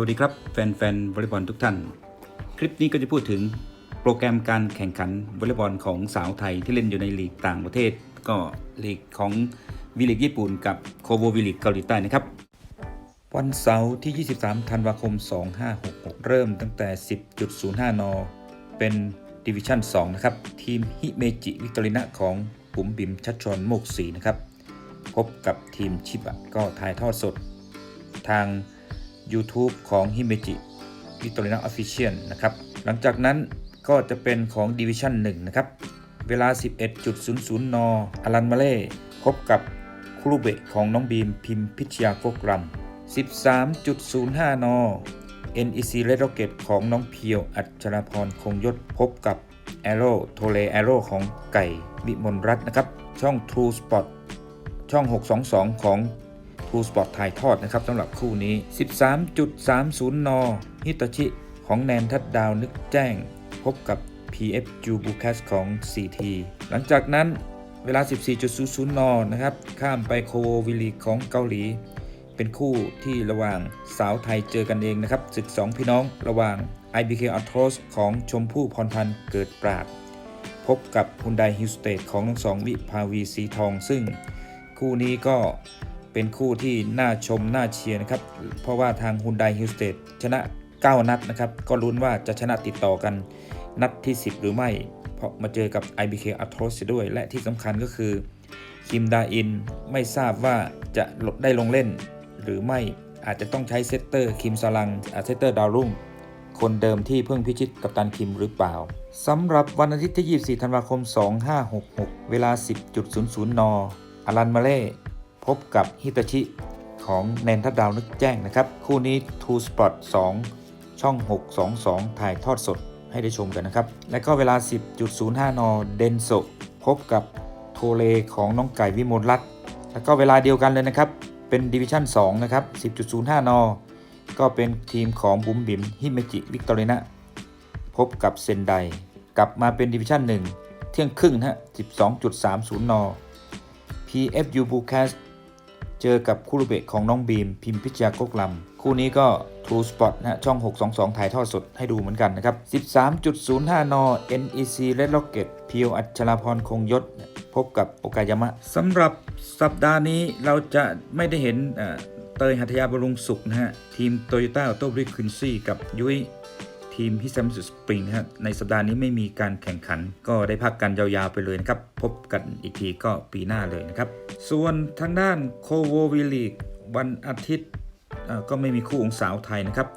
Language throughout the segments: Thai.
วัสดีครับ แฟนๆวอลเลย์บอลทุกท่าน คลิปนี้ก็จะพูดถึงโปรแกรมการแข่งขันวอลเลย์บอลของสาวไทยที่เล่นอยู่ในลีกต่างประเทศ ก็ลีกของวีลีกญี่ปุ่นกับโคโววีลีกเกาหลีใต้นะครับ วันเสาร์ที่ 23 ธันวาคม 2566 เริ่มตั้งแต่ 10.05 น เป็นดิวิชั่น 2 นะครับ ทีมฮิเมจิวิกตอรินะของบุ๋มบิมชัดชอนโมกศรีนะครับ พบกับทีมชิบะก็ถ่ายทอดสดทาง YouTube ของฮิเมจิวิตอรินาออฟฟิเชียลนะครับ หลังจากนั้นก็จะเป็นของ Division 1 นะครับ เวลา 11.00 น อลันมาเล่พบกับครุเบะของน้องบีมพิมพิชยาโกกรัม 13.05 น NEC Red Rocket ของน้องเพียว อัจราพรคงยศพบกับ a r r o w โทเล a r r o w ของไก่วิมลรัตน์นะครับ ช่อง True Spot ช่อง 622 ของ True Sport ถ่ายทอดนะครับสำหรับคู่นี้ 13.30 น ฮิตาชิ ของแนนทัดดาวนึกแจ้ง พบกับ PFU b u c a s ของ CT หลังจากนั้นเวลา 14.00 น นะครับ ข้ามไปโควิลีของเกาหลี เป็นคู่ที่ระหว่างสาวไทยเจอกันเองนะครับศึก 2 พี่น้องระหว่าง IBK a t r o s ของชมพู่พรพันธ์เกิดปราด พบกับ Hyundai h i l s t a t e ของทั้งสองวิภาวีสีทอง ซึ่งคู่นี้ก็ เป็นคู่ที่น่าชมน่าเชียร์นะครับ เพราะว่าทาง Hyundai h i l s t a t e ชนะ 9 นัดนะครับ ก็ลุ้นว่าจะชนะติดต่อกันนัดที่ 10 หรือไม่ เพราะมาเจอกับ IBK a t r o s ด้วย และที่สำคัญก็คือ คิมดาอินไม่ทราบว่าจะหลบได้ลงเล่น หรือไม่อาจจะต้องใช้เซตเตอร์คิมซาลังเซตเตอร์ดาวรุ่ง คนเดิมที่เพิ่งพิชิตกับตันคิมหรือเปล่าสำหรับวันอาทิตย์ที่ 24 ธันวาคม 2566 เวลา 10.00 น อลันมาเล่ พบกับฮิตาชิของแนนทัดดาวนึกแจ้งนะครับ คู่นี้ True Spot 2 ช่อง 622 ถ่ายทอดสดให้ได้ชมกันนะครับ และก็เวลา 10.05 น เดนโซพบกับโทเลของน้องไก่วิมลรัตน์แล้วก็เวลาเดียวกันเลยนะครับ เป็นดิวิชั่น 2 นะครับ 10.05 น ก็เป็นทีมของบุ๋มบิ๋มฮิเมจิวิกตอรินะพบกับเซนไดกลับมาเป็นดิวิชั่น 1 เที่ยงครึ่งนะฮะ 12.30 น PFU b u c a s เจอกับคูรุเบะของน้องบีม พิมพิชยากกลำคู่นี้ก็ True Spot นะฮะช่อง 622 ถ่ายทอดสดให้ดูเหมือนกันนะครับ 13.05 น NEC Red Rocket เพียวอัชราพรคงยศ พบกับโอกายามะสำหรับสัปดาห์นี้เราจะไม่ได้เห็นเตยหัตถยาบรุงสุขนะฮะ ทีม Toyota Auto b r i c q u i n c y กับยุ้ย ทีมฮิซัมสุสปริงนะฮะในสัปดาห์นี้ไม่มีการแข่งขัน ก็ได้พักกันยาวๆไปเลยนะครับ พบกันอีกทีก็ปีหน้าเลยนะครับ ส่วนทางด้านโคโววิลีกวันอาทิตย์ก็ไม่มีคู่องสาวไทยนะครับ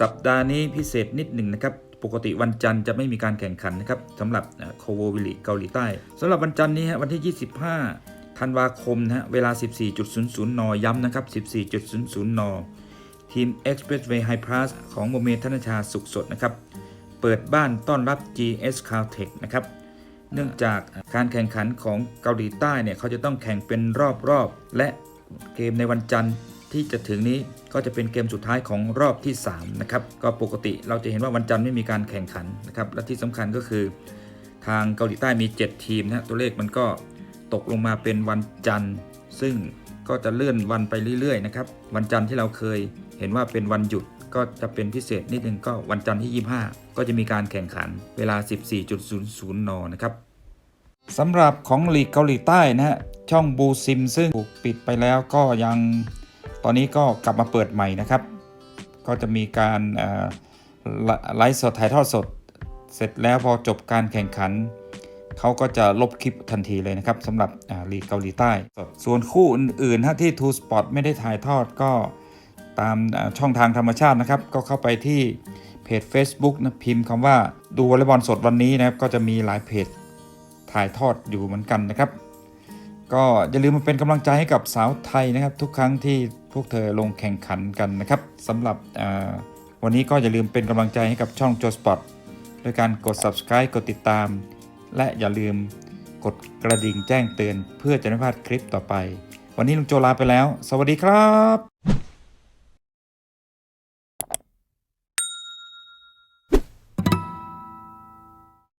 สัปดาห์นี้พิเศษนิดหนึ่งนะครับปกติวันจันทร์จะไม่มีการแข่งขันนะครับสำหรับโคโววิลีกเกาหลีใต้สำหรับวันจันทร์นี้ฮะวันที่ 25ธันวาคมนะฮะเวลา 14.00 น ย้ำนะครับ 14.00 น ทีม Expressway High Plus ของโมเมธนชาสุขสดนะครับ เปิดบ้านต้อนรับ GS Caltech นะครับ เนื่องจากการแข่งขันของเกาหลีใต้เนี่ยเขาจะต้องแข่งเป็นรอบๆ และเกมในวันจันทร์ที่จะถึงนี้ก็จะเป็นเกมสุดท้ายของรอบที่3นะครับก็ปกติเราจะเห็นว่าวันจันทร์ไม่มีการแข่งขันนะครับและที่สำคัญก็คือ ทางเกาหลีใต้มี 7 ทีมนะฮะตัวเลขมันก็ตกลงมาเป็นวันจันทร์ ซึ่ง ก็จะเลื่อนวันไปเรื่อยๆนะครับวันจันทร์ที่เราเคยเห็นว่าเป็นวันหยุดก็จะเป็นพิเศษนิดนึงก็วันจันทร์ที่ 25 ก็จะมีการแข่งขันเวลา 14.00 น นะครับสำหรับของลีกเกาหลีใต้นะฮะช่องบูซิมซึ่งถูกปิดไปแล้วก็ยังตอนนี้ก็กลับมาเปิดใหม่นะครับ ก็จะมีการไลฟ์สดถ่ายทอดสด เสร็จแล้วพอจบการแข่งขัน เขาก็จะลบคลิปทันทีเลยนะครับสำหรับลีกเกาหลีใต้ ส่วนคู่อื่นๆที่ True Spot ไม่ได้ถ่ายทอดก็ตามช่องทางธรรมชาตินะครับ ก็เข้าไปที่เพจ Facebook นะพิมพ์คำว่าดูวอลเลย์บอลสดวันนี้นะครับ ก็จะมีหลายเพจถ่ายทอดอยู่เหมือนกันนะครับ ก็อย่าลืมมาเป็นกำลังใจให้กับสาวไทยนะครับ ทุกครั้งที่พวกเธอลงแข่งขันกันนะครับสำหรับวันนี้ก็อย่าลืมเป็นกำลังใจให้กับช่องโจสปอตด้วยการกด subscribe กดติดตาม และอย่าลืมกดกระดิ่งแจ้งเตือนเพื่อจะไม่พลาดคลิปต่อไป วันนี้ลุงโจลาไปแล้ว สวัสดีครับ